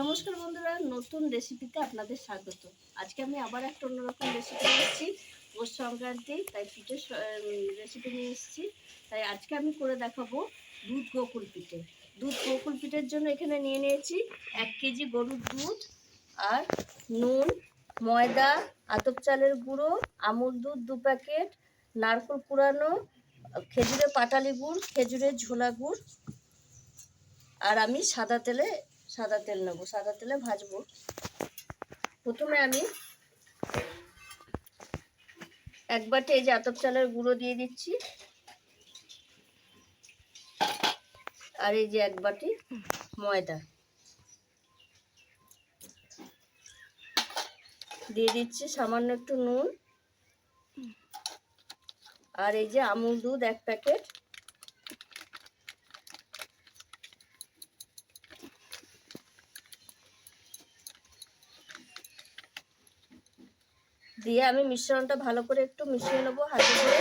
নমস্কার বন্ধুরা, নতুন রেসিপিতে আপনাদের স্বাগত। আজকে আমি আবার একটা অন্যরকম রেসিপি নিয়ে এসেছি পৌষ সংক্রান্তি, তাই পিঠে রেসিপি নিয়ে এসেছি। তাই আজকে আমি করে দেখাবো দুধ গোকুল পিঠে। দুধ গোকুল পিঠের জন্য এখানে নিয়ে নিয়েছি এক কেজি গরুর দুধ আর নুন, ময়দা, আতপ চালের গুঁড়ো, আমুল দুধ দু প্যাকেট, নারকেল কুড়ানো খেজুরের পাটালি গুড়, খেজুরের ঝোলা গুড়, আর আমি সাদা তেলে সাদা তেল নেব, সাদা তেলে ভাজবো। প্রথমে আমি এক বাটি এই যে আতপ চালের গুঁড়ো দিয়ে দিচ্ছি। আর এই যে এক বাটি ময়দা। দিয়ে দিচ্ছি সামান্য একটু নুন। আর এই যে আমুল দুধ এক প্যাকেট। দিয়ে আমি মিশ্রণটা ভালো করে একটু মিশিয়ে নেব হাতে করে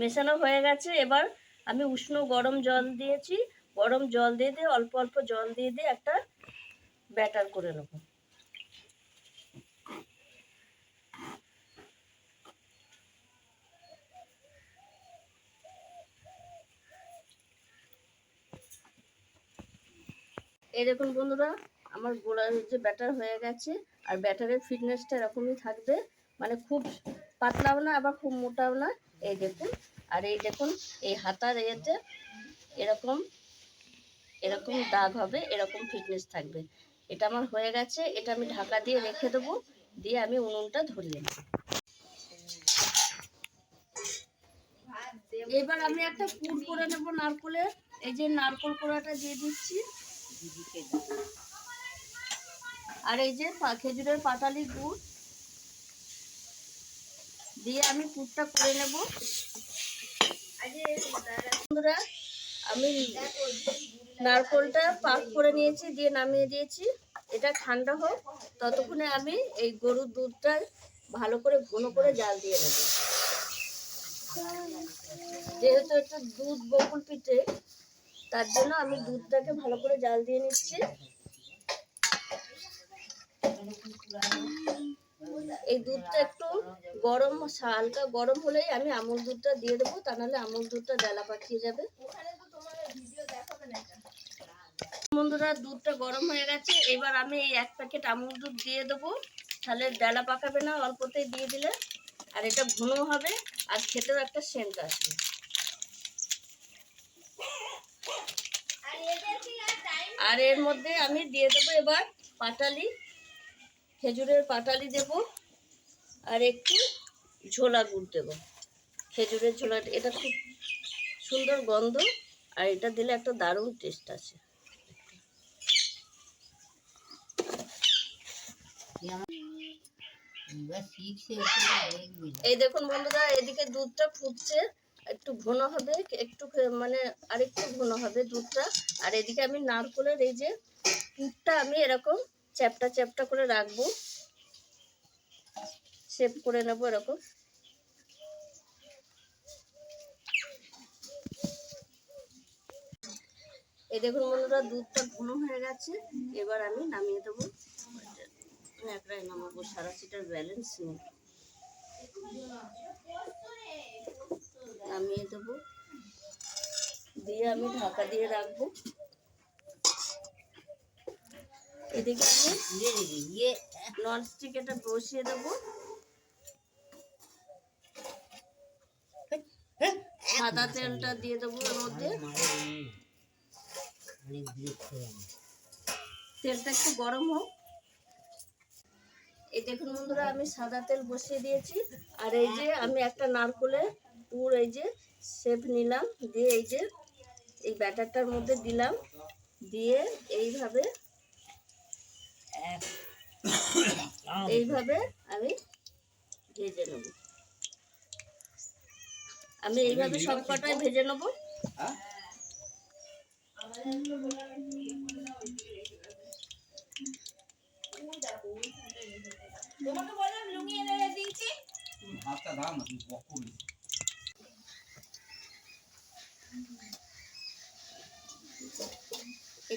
মেশানো হয়ে গেছে। এবার আমি উষ্ণ গরম জল দিয়েছি। গরম জল দিয়ে দিয়ে অল্প অল্প জল দিয়ে দিয়ে একটা ব্যাটার করে নেব। এই দেখুন বন্ধুরা, আমার গোড়ার যে ব্যাটার হয়ে গেছে, আর ব্যাটারের ফিটনেসটা এরকমই থাকবে। মানে খুব পাতলাও না, আবার খুব মোটাও না। এই দেখুন, আর এই দেখুন, এই হাতার এতে এরকম এরকম দাগ হবে, এরকম ফিটনেস থাকবে। এটা আমার হয়ে গেছে, এটা আমি ঢাকা দিয়ে রেখে দেবো, দিয়ে আমি উনুনটা ধরিয়ে নেব। এবার আমি একটা পুর করে নেব নারকলের, এই যে নারকল কোড়াটা দিয়ে দিচ্ছি। আর এই যে পা- খেজুরের পাটালি গুড় দিয়ে আমি পুরটা করে নেব। বন্ধুরা, আমি নারকলটা পাক করে নিয়েছি, দিয়ে নামিয়ে দিয়েছি। এটা ঠান্ডা হোক, ততক্ষণে আমি এই গরুর দুধটা ভালো করে ঘন করে জাল দিয়ে নেব। যেহেতু এটা দুধ বকুল পিঠে তার জন্য আমি দুধটাকে ভালো করে জাল দিয়ে নিচ্ছি। এই দুধটা একটু গরম, হালকা গরম হলেই আমি আমুল দুধটা দিয়ে দেবো, তা নাহলে আমুল দুধটা ডালা পাঠিয়ে যাবে। বন্ধুরা, দুধটা গরম হয়ে গেছে। এবার আমি এই এক প্যাকেট আমুল দুধ দিয়ে দেবো। তাহলে ডালা পাকাবে না, অল্পতেই দিয়ে দিলে। আর এটা ঘন হবে, আর খেতেও একটা সেন্ট আসবে। আর এর মধ্যে আমি দিয়ে দেবো এবার পাটালি খেজুরের পাটালি দেব আর একটু ঝোলা গুড় দেব। খেজুরের ঝোলা এটা খুব সুন্দর গন্ধ আর এটা দিলে একটা দারুণ টেস্ট আছে। এই দেখুন বন্ধুরা এদিকে দুধটা ফুটছে। একটু ঘন হবে, একটু মানে আরেকটু ঘন হবে দুধটা। আর এদিকে আমি নারকলের এই যে পুরটা আমি এরকম চ্যাপটা চ্যাপটা করে রাখব। শেপ করে নেব এরকম। এই দেখুন বন্ধুরা, দুধটা ঘন হয়ে গেছে। এবার আমি নামিয়ে দেবো। নামাবো, সারাশিটার ব্যালেন্স নেই নামিয়ে দেবো দিয়ে আমি ঢাকা দিয়ে রাখব। এদিকে আমি নন স্টিক এটা বসিয়ে দেবো। সাদা তেলটা দিয়ে দেবো এর মধ্যে। তেলটা একটু গরম হোক। এই দেখুন বন্ধুরা আমি সাদা তেল বসিয়ে দিয়েছি। আর এই যে আমি একটা নারকলের পুর এই যে শেপ নিলাম দিয়ে এই যে এই ব্যাটারটার মধ্যে দিলাম। দিয়ে এইভাবে এইভাবে আমি ভেজে নেব। আমি এইভাবে সব কটাই ভেজে নেব।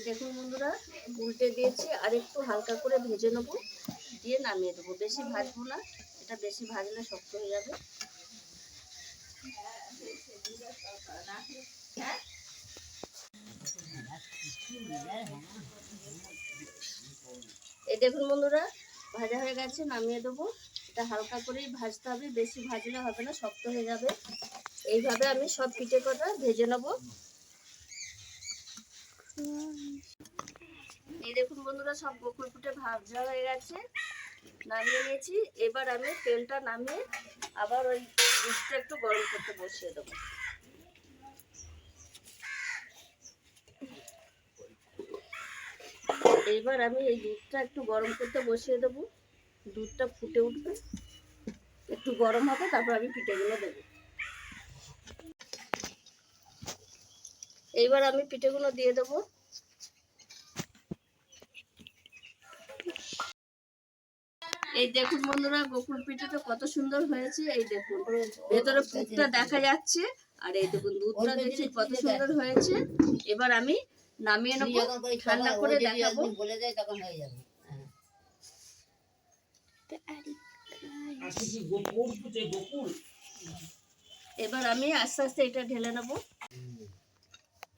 দেখুন বন্ধুরা, উল্টে দিয়েছি, আর একটু হালকা করে ভেজে নেব। দিয়ে নামিয়ে দেবো। বেশি ভাজবো না, এটা বেশি ভাজলে শক্ত হয়ে যাবে। এই দেখুন বন্ধুরা, ভাজা হয়ে গেছে, নামিয়ে দেবো। এটা হালকা করেই ভাজতে হবে, বেশি ভাজলে হবে না, শক্ত হয়ে যাবে। এইভাবে আমি সব পিঠে কটা ভেজে নেব। এই দেখুন বন্ধুরা, সব বকুল পিঠে ভাজা হয়ে গেছে। নামিয়ে নিয়েছি। এবার আমি তেলটা নামিয়ে আবার ওই দুধটা একটু গরম করতে বসিয়ে দেবো। এইবার আমি এই দুধটা একটু গরম করতে বসিয়ে দেবো। দুধটা ফুটে উঠবে। একটু গরম হবে, তারপর আমি পিঠেগুলো দেবো। এইবার আমি পিঠেগুলো দিয়ে দেবো। এই দেখুন বন্ধুরা গোকুল পিঠেটা কত সুন্দর হয়েছে এই দেখুন। ভেতরে পুরটা দেখা যাচ্ছে আর এই দেখুন দুধটা দেখছি কত সুন্দর হয়েছে। এবার আমি নামিয়ে নেব ঠান্ডা করে দেখাবো। বলে দেয় তখন হয়ে যাবে। হ্যাঁ। এবার আমি আস্তে আস্তে এটা ঢেলে নেব।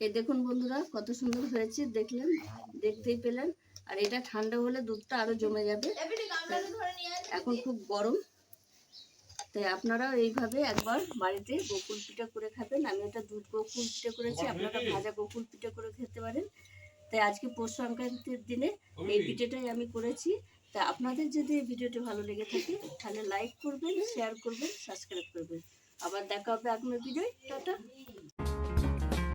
এই দেখুন বন্ধুরা কত সুন্দর হয়েছে দেখলেন দেখতেই পেলেন। আর এটা ঠান্ডা হলে দুধটা আরও জমে যাবে। এখন খুব গরম। তাই আপনারাও এইভাবে একবার বাড়িতে গোকুল পিঠা করে খাবেন। আমি এটা দুধ গোকুল পিঠা করেছি আপনারা ভাজা গোকুল পিঠা করে খেতে পারেন। তাই আজকে পৌষ সংক্রান্তির দিনে এই পিঠেটাই আমি করেছি। তা আপনাদের যদি এই ভিডিওটি ভালো লেগে থাকে তাহলে লাইক করবেন শেয়ার করবেন সাবস্ক্রাইব করবেন। আবার দেখা হবে আপনার ভিডিও টাটা।